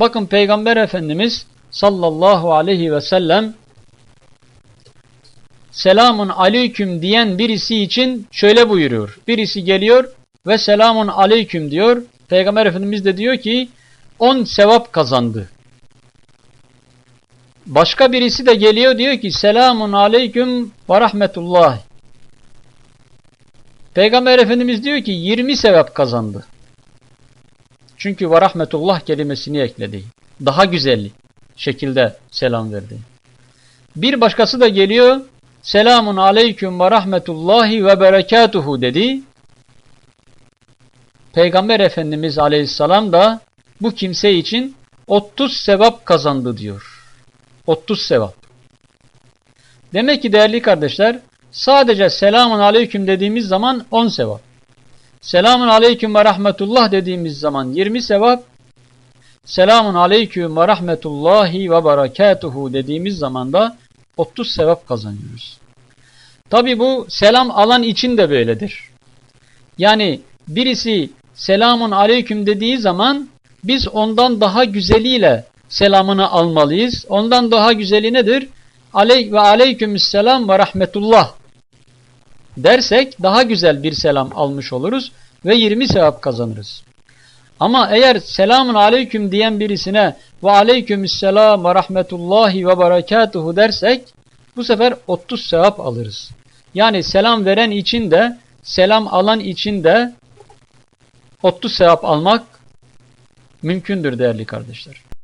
Bakın Peygamber Efendimiz sallallahu aleyhi ve sellem selamun aleyküm diyen birisi için şöyle buyuruyor. Birisi geliyor ve selamun aleyküm diyor. Peygamber Efendimiz de diyor ki 10 sevap kazandı. Başka birisi de geliyor diyor ki selamun aleyküm ve rahmetullah. Peygamber Efendimiz diyor ki 20 sevap kazandı. Çünkü ve rahmetullah kelimesini ekledi. Daha güzel şekilde selam verdi. Bir başkası da geliyor selamun aleyküm ve rahmetullahi ve berekatuhu dedi. Peygamber Efendimiz aleyhisselam da bu kimse için 30 sevap kazandı diyor. 30 sevap. Demek ki değerli kardeşler sadece selamun aleyküm dediğimiz zaman 10 sevap. Selamun aleyküm ve rahmetullah dediğimiz zaman 20 sevap. Selamun aleyküm ve rahmetullahi ve berekatuhu dediğimiz zaman da 30 sevap kazanıyoruz. Tabi bu selam alan için de böyledir. Yani birisi selamun aleyküm dediği zaman biz ondan daha güzeliyle selamını almalıyız. Ondan daha güzeli nedir? Aleyk ve aleykümselam ve rahmetullah dersek daha güzel bir selam almış oluruz ve 20 sevap kazanırız. Ama eğer selamun aleyküm diyen birisine ve aleykümselam ve rahmetullahi ve berekatuhu dersek bu sefer 30 sevap alırız. Yani selam veren için de selam alan için de 30 sevap almak mümkündür değerli kardeşler.